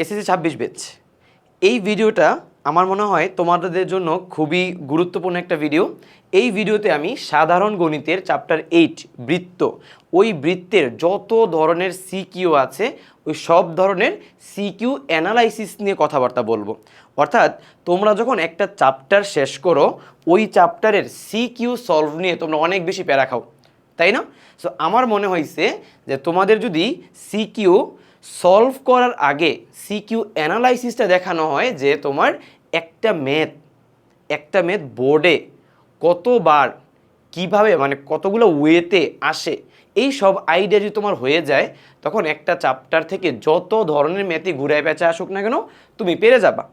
SSC ছাব্বিশ বেচ এই ভিডিওটা আমার মনে হয় তোমাদের জন্য খুবই গুরুত্বপূর্ণ একটা ভিডিও এই ভিডিওতে আমি সাধারণ গণিতের চ্যাপ্টার এইট বৃত্ত, ওই বৃত্তের যত ধরনের সিকিউ আছে, ওই সব ধরনের সিকিউ অ্যানালাইসিস নিয়ে কথাবার্তা বলব। অর্থাৎ তোমরা যখন একটা চ্যাপ্টার শেষ করো, ওই চ্যাপ্টারের সিকিউ সলভ নিয়ে তোমরা অনেক বেশি প্যারা খাও। তাই না? সো আমার মনে হয়েছে যে তোমাদের যদি সিকিউ সলভ করার আগে সিকিউ অ্যানালাইসিসটা দেখানো হয় যে তোমার একটা ম্যাথ একটা ম্যাথ বোর্ডে কতবার কীভাবে মানে কতগুলো ওয়েতে আসে, এই সব আইডিয়া যদি তোমার হয়ে যায়, তখন একটা চ্যাপ্টার থেকে যত ধরনের ম্যাথই ঘুরায় পেঁচা আসুক না কেন, তুমি পেরে যাবা।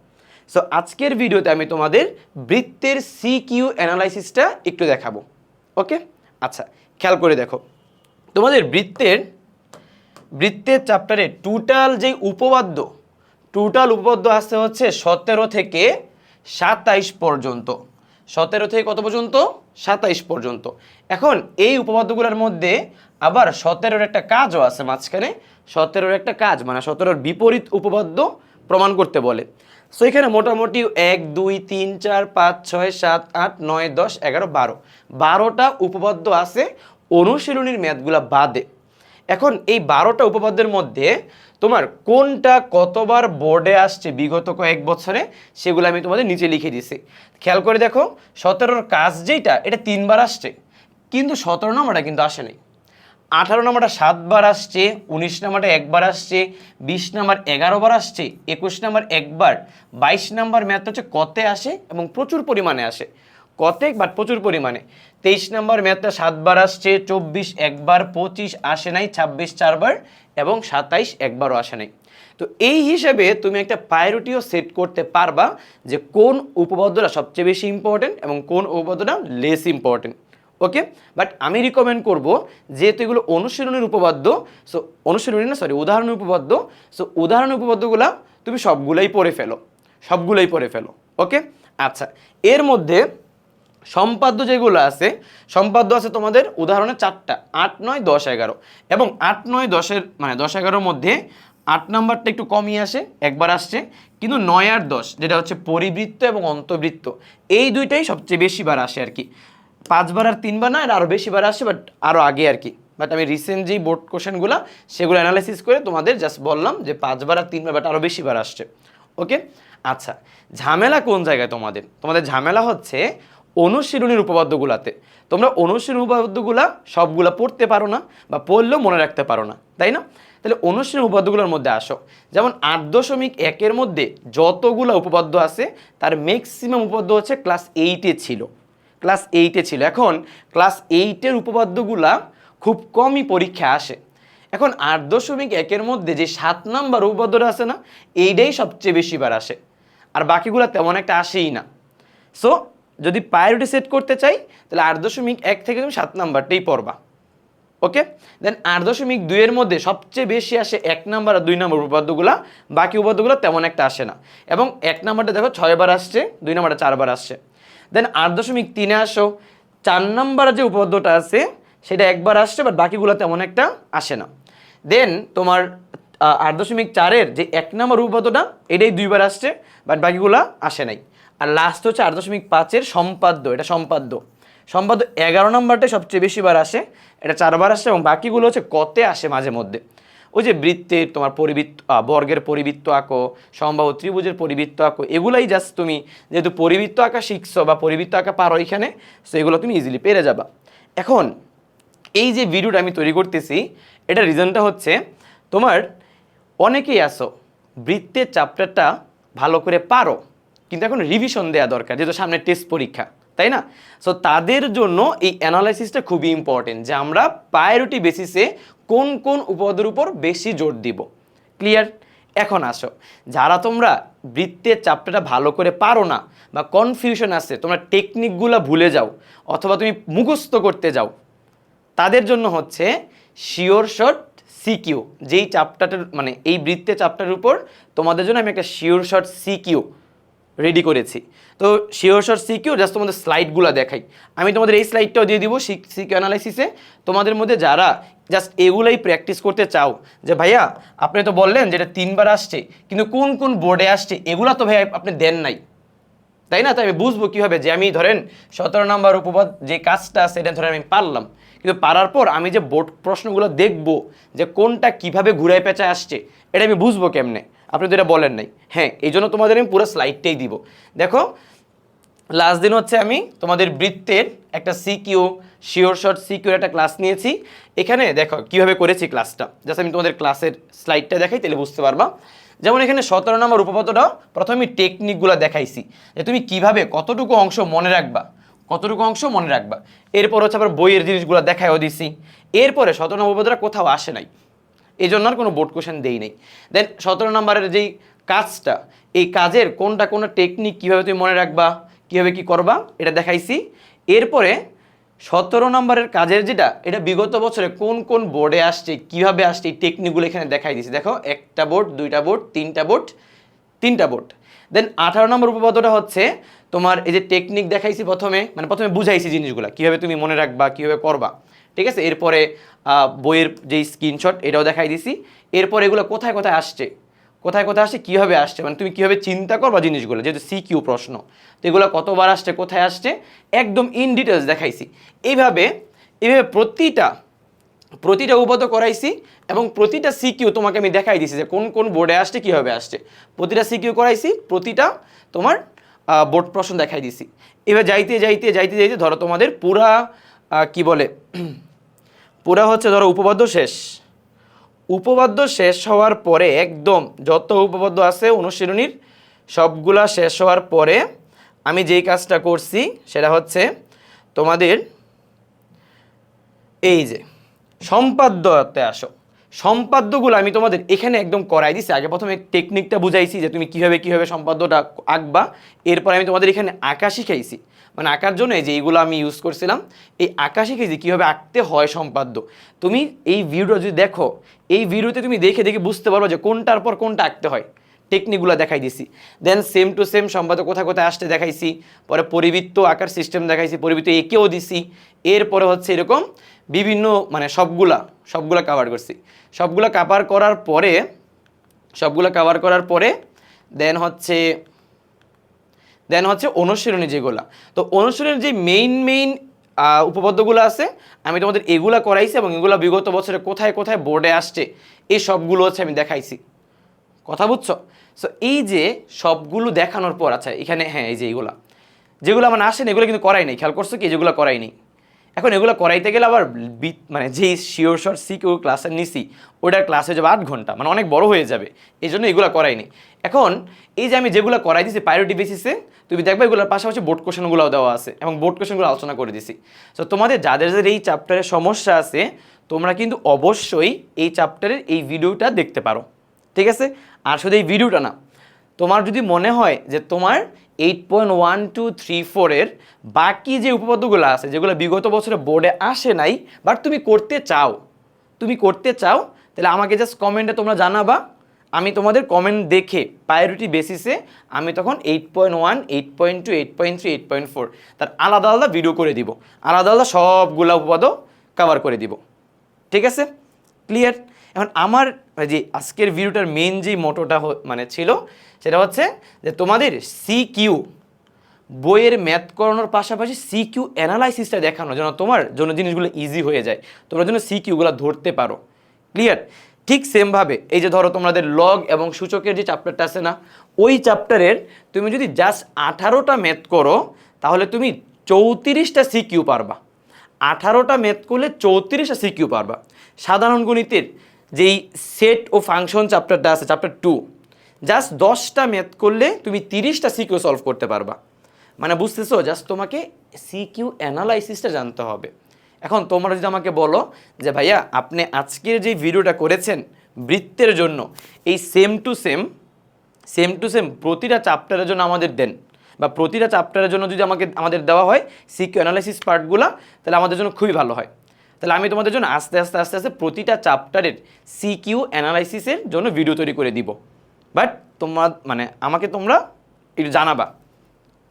সো আজকের ভিডিওতে আমি তোমাদের বৃত্তের সিকিউ অ্যানালাইসিসটা একটু দেখাবো। ওকে আচ্ছা খেয়াল করে দেখো। তোমাদের বৃত্তের বৃত্তের চ্যাপ্টারে টোটাল যে উপপাদ্য টোটাল উপপাদ্য আসতে হচ্ছে সতেরো থেকে সাতাইশ পর্যন্ত। সতেরো থেকে কত পর্যন্ত? সাতাইশ পর্যন্ত। এখন এই উপপাদ্যগুলোর মধ্যে আবার সতেরোর একটা কাজও আছে মাঝখানে। সতেরোর একটা কাজ মানে সতেরোর বিপরীত উপপাদ্য প্রমাণ করতে বলে। সো এখানে মোটামুটি এক, দুই, তিন, চার, পাঁচ, ছয়, সাত, আট, নয়, দশ, এগারো, বারো। বারোটা উপপাদ্য আছে অনুশীলনীর ম্যাথগুলা বাদে। এখন এই বারোটা উপপাদ্যের মধ্যে তোমার কোনটা কতবার বোর্ডে আসছে বিগত কয়েক বছরে, সেগুলো আমি তোমাদের নিচে লিখে দিছি খেয়াল করে দেখো, সতেরোর কাজ যেটা এটা তিনবার আসছে। কিন্তু সতেরো নম্বরটা কিন্তু আসেনি আঠারো নম্বরটা সাতবার আসছে, উনিশ নম্বরটা একবার আসছে, বিশ নম্বর এগারো বার আসছে, একুশ নম্বর একবার, বাইশ নম্বর ম্যাথ হচ্ছে কতে আসে এবং প্রচুর পরিমাণে আসে। কতেক? বাট প্রচুর পরিমাণে। তেইশ নম্বর ম্যাথটা সাতবার আসছে, চব্বিশ একবার, পঁচিশ আসে নাই, ছাব্বিশ চারবার এবং সাতাইশ একবারও আসে নাই। তো এই হিসেবে তুমি একটা প্রায়োরিটিও সেট করতে পারবা যে কোন উপপাদ্যটা সবচেয়ে বেশি ইম্পর্টেন্ট এবং কোন উপপাদ্যটা লেস ইম্পর্টেন্ট ওকে বাট আমি রিকমেন্ড করব যেহেতু এগুলো অনুশীলনের উপপাদ্য সো অনুশীলনী না সরি উদাহরণ উপপাদ্য সো উদাহরণ উপপাদ্যগুলা তুমি সবগুলাই পড়ে ফেলো। সবগুলাই পড়ে ফেলো। ওকে আচ্ছা এর মধ্যে সম্পাদ্য যেগুলো আছে, সম্পাদ্য আছে তোমাদের উদাহরণে চারটা, আট, নয়, দশ, এগারো। এবং আট, নয়, দশের মানে দশ, এগারোর মধ্যে আট নাম্বারটা একটু কমই আসে, একবার আসছে। কিন্তু নয় আর দশ, যেটা হচ্ছে পরিবৃত্ত এবং অন্তবৃত্ত, এই দুইটাই সবচেয়ে বেশিবার আসে আর কি। পাঁচবার আর তিনবার না আরও বেশিবার আসে বাট আরও আগে আর কি। বাট আমি রিসেন্ট যেই বোর্ড কোশ্চেনগুলো সেগুলো অ্যানালাইসিস করে তোমাদের জাস্ট বললাম যে পাঁচবার আর তিনবার বাট আরও বেশিবার আসছে। ওকে আচ্ছা ঝামেলা কোন জায়গায় তোমাদের? তোমাদের ঝামেলা হচ্ছে অনুশীলনীর উপপাদ্যগুলাতে। তোমরা অনুশীলন উপপাদ্যগুলা সবগুলা পড়তে পারো না বা পড়লেও মনে রাখতে পারো না, তাই না? তাহলে অনুশীলন উপপাদ্যগুলোর মধ্যে আসো। যেমন আট দশমিক একের মধ্যে যতগুলো উপপাদ্য আছে, তার ম্যাক্সিমাম উপপাদ্য হচ্ছে ক্লাস এইটে ছিল। ক্লাস এইটে ছিল। এখন ক্লাস এইটের উপপাদ্যগুলা খুব কমই পরীক্ষা আসে। এখন আট দশমিক একের মধ্যে যে সাত নাম্বার উপপাদ্যটা আছে না, এইটাই সবচেয়ে বেশিবার আসে। আর বাকিগুলো তেমন একটা আসেই না। সো যদি প্রায়োরিটি সেট করতে চাই, তাহলে আট দশমিক এক থেকে তুমি সাত নাম্বারটাই পড়বা। ওকে দেন আট দশমিক দুইয়ের মধ্যে সবচেয়ে বেশি আসে এক নাম্বার আর দুই নম্বর উপপাদ্যগুলো, বাকি উপপাদ্যগুলো তেমন একটা আসে না। এবং এক নাম্বারটা দেখো ছয়বার আসছে, দুই নাম্বারটা চারবার আসছে। দেন আট দশমিক তিনে আসো, চার নাম্বার যে উপপাদ্যটা আছে, সেটা একবার আসছে বাট বাকিগুলো তেমন একটা আসে না। দেন তোমার আট দশমিক চারের যে এক নম্বর উপপাদ্যটা, এটাই দুইবার আসছে বাট বাকিগুলো আসে নাই। আর লাস্ট হচ্ছে আট দশমিক পাঁচের সম্পাদ্য, এটা সম্পাদ্য। সম্পাদ্য এগারো নম্বরটাই সবচেয়ে বেশিবার আসে, এটা চারবার আসে এবং বাকিগুলো হচ্ছে কতে আসে মাঝে মধ্যে। ওই যে বৃত্তের তোমার পরিবৃত্ত বর্গের পরিবৃত্ত আঁকো, সম্ভাব্য ত্রিভুজের পরিবৃত্ত আঁকো, এগুলাই জাস্ট তুমি যেহেতু পরিবৃত্ত আঁকা শিখছো বা পরিবৃত্ত আঁকা পারো এখানে সো এগুলো তুমি ইজিলি পেরে যাবা। এখন, এই যে ভিডিওটা আমি তৈরি করতেছি, এটা রিজনটা হচ্ছে তোমার অনেকেই আসো বৃত্তের চ্যাপ্টারটা ভালো করে পারো। কিন্তু এখন রিভিশন দেওয়া দরকার, যেহেতু সামনে টেস্ট পরীক্ষা, তাই না? সো তাদের জন্য এই অ্যানালাইসিসটা খুবই ইম্পর্টেন্ট যে আমরা প্রায়োরিটি বেসিসে কোন কোন উপদের উপর বেশি জোর দিব। ক্লিয়ার এখন আসো। যারা তোমরা বৃত্তের চ্যাপ্টারটা ভালো করে পারো না বা কনফিউশন আছে, তোমরা টেকনিকগুলো ভুলে যাও অথবা তুমি মুখস্থ করতে যাও, তাদের জন্য হচ্ছে শিওর শর্ট সিকিউ যেই চাপটাটার মানে এই বৃত্তে চাপটার উপর তোমাদের জন্য আমি একটা শিওর শর্ট সিকিউ রেডি করেছি। তো শিওর শর সিকিউ জাস্ট তোমাদের স্লাইডগুলো দেখাই। আমি তোমাদের এই স্লাইডটাও দিয়ে দিব সিকিউ অ্যানালাইসিসে তোমাদের মধ্যে যারা জাস্ট এগুলোই প্র্যাকটিস করতে চাও, যে ভাইয়া, আপনি তো বললেন যেটা তিনবার আসছে, কিন্তু কোন কোন বোর্ডে আসছে, এগুলো তো ভাইয়া আপনি দেন নাই। তাই না? তাই আমি বুঝব কীভাবে যে আমি ধরেন সতেরো নম্বর উপপাদ যে কাজটা আছে, এটা ধরে আমি পারলাম। কিন্তু পারার পর আমি যে বোর্ড প্রশ্নগুলো দেখব, যে কোনটা কীভাবে ঘুরায় পেঁচায় আসছে, এটা আমি বুঝব কেমনে? আপনি তো এটা বলেন নাই। হ্যাঁ এই জন্য তোমাদের আমি পুরো স্লাইডটাই দিব। দেখো লাস্ট দিন হচ্ছে আমি তোমাদের বৃত্তের একটা সিকিউ শিওর শর্ট সিকিউর একটা ক্লাস নিয়েছি। এখানে দেখো, কীভাবে করেছি ক্লাসটা জাস্ট আমি তোমাদের ক্লাসের স্লাইডটা দেখাই, তাহলে বুঝতে পারবা। যেমন এখানে সতেরো নম্বর উপপাদ্যটা, প্রথমে টেকনিকগুলো দেখাইছি। যে তুমি কীভাবে কতটুকু অংশ মনে রাখবা, কতটুকু অংশ মনে রাখবা। এরপর হচ্ছে আবার বইয়ের জিনিসগুলো দেখাইও দিছি। এরপরে সতেরো নম্বর উপপাদ্যটা কোথাও আসে নাই। এই জন্য আর কোনো বোর্ড কোশ্চেন দেই নাই। দেন সতেরো নম্বরের যেই কাজটা, এই কাজের কোনটা কোন টেকনিক কীভাবে তুমি মনে রাখবা, কীভাবে কি করবা, এটা দেখাইছি। এরপরে সতেরো নম্বরের কাজের যেটা, এটা বিগত বছরে কোন কোন বোর্ডে আসছে, কীভাবে আসছে, এই টেকনিকগুলো এখানে দেখাই দিছি। দেখো, একটা বোর্ড দুইটা বোর্ড তিনটা বোর্ড তিনটা বোর্ড দেন আঠারো নম্বর উপপাদ্যটা হচ্ছে তোমার এই যে টেকনিক দেখাইছি প্রথমে মানে প্রথমে বুঝাইছি জিনিসগুলো, কীভাবে তুমি মনে রাখবা, কীভাবে করবা। ঠিক আছে? এরপরে বইয়ের যেই স্ক্রিনশট এটাও দেখাই দিছি। এরপর এগুলো কোথায় কোথায় আসছে? কোথায় কোথায় আসছে? কীভাবে আসছে? মানে তুমি কীভাবে চিন্তা করবা জিনিসগুলো? যেহেতু সিকিউ প্রশ্ন। তো এগুলো কতবার আসছে, কোথায় আসছে? একদম ইন ডিটেলস দেখাইছি। এইভাবে এইভাবে প্রতিটা প্রতিটা উপপাদ্য করাইছি এবং প্রতিটা সিকিউ তোমাকে আমি দেখাই দিছি যে কোন কোন বোর্ডে আসছে, কীভাবে আসছে। প্রতিটা সিকিউ করাইছি, প্রতিটা তোমার বোর্ড প্রশ্ন দেখাই দিছি। এবার যাইতে যাইতে যাইতে যাইতে ধরো তোমাদের পুরা কি বলে? পুরা হচ্ছে ধরো উপপাদ্য শেষ। উপপাদ্য শেষ হওয়ার পরে একদম যত উপপাদ্য আছে, অনুশীলনীর সবগুলা শেষ হওয়ার পরে আমি যেই কাজটা করছি সেটা হচ্ছে তোমাদের এই যে, সম্পাদ্যতে আসো। সম্পাদ্যগুলো আমি তোমাদের এখানে একদম করাই দিছি। আগে প্রথমে টেকনিকটা বুঝাইছি যে তুমি কীভাবে কীভাবে সম্পাদ্যটা আঁকবা। এরপর আমি তোমাদের এখানে আঁকা শিখাইছি। মানে আঁকার জন্য যে এইগুলো আমি ইউজ করছিলাম, এই আঁকা শিখেছি কীভাবে আঁকতে হয় সম্পাদ্য। তুমি এই ভিডিওটা যদি দেখো, এই ভিডিওতে তুমি দেখে দেখে বুঝতে পারব যে কোনটার পর কোনটা আঁকতে হয়। টেকনিকগুলো দেখাই দিছি। দেন সেম টু সেম সম্পাদক কোথায় কোথায় আসতে দেখাইছি, পরে পরিবৃত্ত আকার সিস্টেম দেখাইছি, পরিবৃত্ত একেও দিছি। এরপরে হচ্ছে এরকম বিভিন্ন মানে সবগুলা সবগুলা কাভার করছি। সবগুলা কাভার করার পরে, সবগুলো কাভার করার পরে দেন হচ্ছে দেন হচ্ছে অনুশীলনী যেগুলা। তো অনুশীলনের যে মেইন মেইন উপপাদ্যগুলো আছে, আমি তোমাদের এগুলা করাইছি এবং এগুলা বিগত বছরে কোথায় কোথায় বোর্ডে আসছে এই সবগুলো হচ্ছে আমি দেখাইছি। কথা বুঝছ? সো এই যে সবগুলো দেখানোর পর আচ্ছা এখানে হ্যাঁ এই যে এইগুলা যেগুলো আমার আসে না এগুলো কিন্তু করাই নেই। খেয়াল করছ কি? যেগুলো করাই নেই। এখন এগুলো করাইতে গেলে আবার মানে যেই শিওর শর্ট সি কেউ ক্লাসে নিছি, ওটার ক্লাস হয়ে যাবে আট ঘণ্টা। মানে অনেক বড় হয়ে যাবে। এই জন্য এগুলো করাই নেই। এখন, এই যে আমি যেগুলো করাই দিছি প্রায়োরিটি বেসিসে তুমি দেখবে এগুলোর পাশাপাশি বোর্ড কোশ্চেনগুলোও দেওয়া আছে এবং বোর্ড কোশ্চেনগুলো আলোচনা করে দিছি। তো তোমাদের যাদের যাদের এই চ্যাপ্টারে সমস্যা আছে, তোমরা কিন্তু অবশ্যই এই চ্যাপ্টারের এই ভিডিওটা দেখতে পারো। ঠিক আছে? আর শুধু এই ভিডিওটা না, তোমার যদি মনে হয় যে তোমার eight point one two three ফোরের বাকি যে উপপাদ্যগুলো আছে, যেগুলো বিগত বছরে বোর্ডে আসে নাই বাট তুমি করতে চাও, তুমি করতে চাও, তাহলে আমাকে জাস্ট কমেন্টে তোমরা জানাবা। আমি তোমাদের কমেন্ট দেখে প্রায়োরিটি বেসিসে আমি তখন eight point one eight point two eight point three eight point four তার আলাদা আলাদা ভিডিও করে দিব। আলাদা আলাদা সবগুলো উপপাদ্য কভার করে দিব। ঠিক আছে? ক্লিয়ার এখন আমার ওই যে আজকের ভিডিওটার মেন যে মোটোটা মানে ছিল, সেটা হচ্ছে যে তোমাদের সি কিউ বইয়ের ম্যাথ করানোর পাশাপাশি সি কিউ অ্যানালাইসিসটা দেখানো, যেন তোমার জন্য জিনিসগুলো ইজি হয়ে যায়, তোমরা যেন সি কিউগুলো ধরতে পারো। ক্লিয়ার ঠিক সেমভাবে এই যে ধরো তোমাদের লগ এবং সূচকের যে চ্যাপ্টারটা আছে না, ওই চ্যাপ্টারের তুমি যদি জাস্ট আঠারোটা ম্যাথ করো, তাহলে তুমি চৌত্রিশটা সি কিউ পারবা। আঠারোটা ম্যাথ করলে চৌত্রিশটা সিকিউ পারবা। সাধারণ গণিতের যেই সেট ও ফাংশন চ্যাপ্টারটা আছে চ্যাপ্টার টু জাস্ট দশটা ম্যাথ করলে তুমি তিরিশটা সিকিউ সলভ করতে পারবা। মানে বুঝতেছো? জাস্ট তোমাকে সিকিউ অ্যানালাইসিসটা জানতে হবে। এখন তোমরা যদি আমাকে বলো যে, ভাইয়া, আপনি আজকের যে ভিডিওটা করেছেন বৃত্তের জন্য, এই same to same same to same প্রতিটা চ্যাপ্টারের জন্য আমাদের দেন। বা প্রতিটা চ্যাপ্টারের জন্য যদি আমাকে, আমাদের দেওয়া হয় সিকিউ অ্যানালাইসিস পার্টগুলো তাহলে আমাদের জন্য খুবই ভালো হয়। তাহলে আমি তোমাদের জন্য আস্তে আস্তে আস্তে আস্তে প্রতিটা চ্যাপ্টারের সিকিউ অ্যানালাইসিসের জন্য ভিডিও তৈরি করে দিব। বাট তোমার মানে আমাকে তোমরা একটু জানাবা।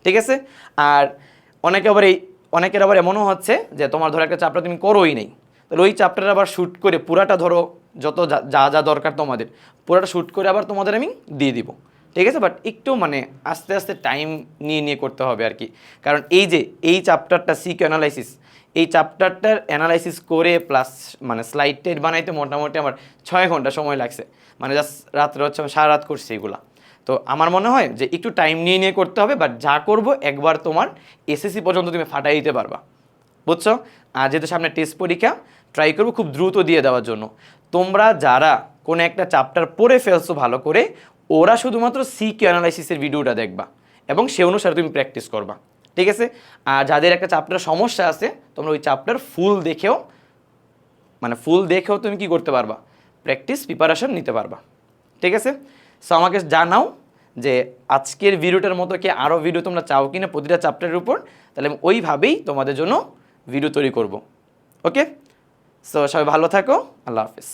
ঠিক আছে? আর অনেকে আবার এই, অনেকের আবার এমনও হচ্ছে যে তোমার ধরো একটা চাপটা তুমি করোই নেই। তাহলে ওই চাপটার আবার শ্যুট করে পুরাটা ধরো যত যা- যা দরকার তোমাদের, পুরাটা শ্যুট করে আবার তোমাদের আমি দিয়ে দিব। ঠিক আছে? বাট একটু মানে আস্তে আস্তে টাইম নিয়ে নিয়ে করতে হবে আর কি। কারণ এই যে, এই চ্যাপ্টারটা সিক অ্যানালাইসিস এই চ্যাপ্টারটার অ্যানালাইসিস করে প্লাস মানে স্লাইড টেট বানাইতে মোটামুটি আমার ছয় ঘণ্টা সময় লাগছে। মানে জাস্ট রাত্রে হচ্ছে আমি সারা রাত করছি এগুলা। তো আমার মনে হয় যে একটু টাইম নিয়ে নিয়ে করতে হবে বাট যা করব একবার তোমার এসএসসি পর্যন্ত তুমি ফাটাই দিতে পারবা। বুঝছ? আর যেহেতু সামনে টেস্ট পরীক্ষা ট্রাই করব খুব দ্রুত দিয়ে দেওয়ার জন্য। তোমরা যারা কোনো একটা চ্যাপ্টার পড়ে ফেলছো ভালো করে, ওরা শুধুমাত্র সিক অ্যানালাইসিসের ভিডিওটা দেখবা এবং সে অনুসারে তুমি প্র্যাকটিস করবা। ঠিক আছে? আর যাদের একটা চাপটার সমস্যা আছে, তোমরা ওই চাপটার ফুল দেখেও মানে ফুল দেখেও তুমি কি করতে পারবা? প্র্যাকটিস প্রিপারেশন নিতে পারবা। ঠিক আছে? সো আমাকে জানাও যে আজকের ভিডিওটার মতো কি আরও ভিডিও তোমরা চাও কিনা প্রতিটা চ্যাপ্টারের উপর? তাহলে আমি ওইভাবেই তোমাদের জন্য ভিডিও তৈরি করব। ওকে সো সবাই ভালো থাকো। আল্লাহ হাফিজ।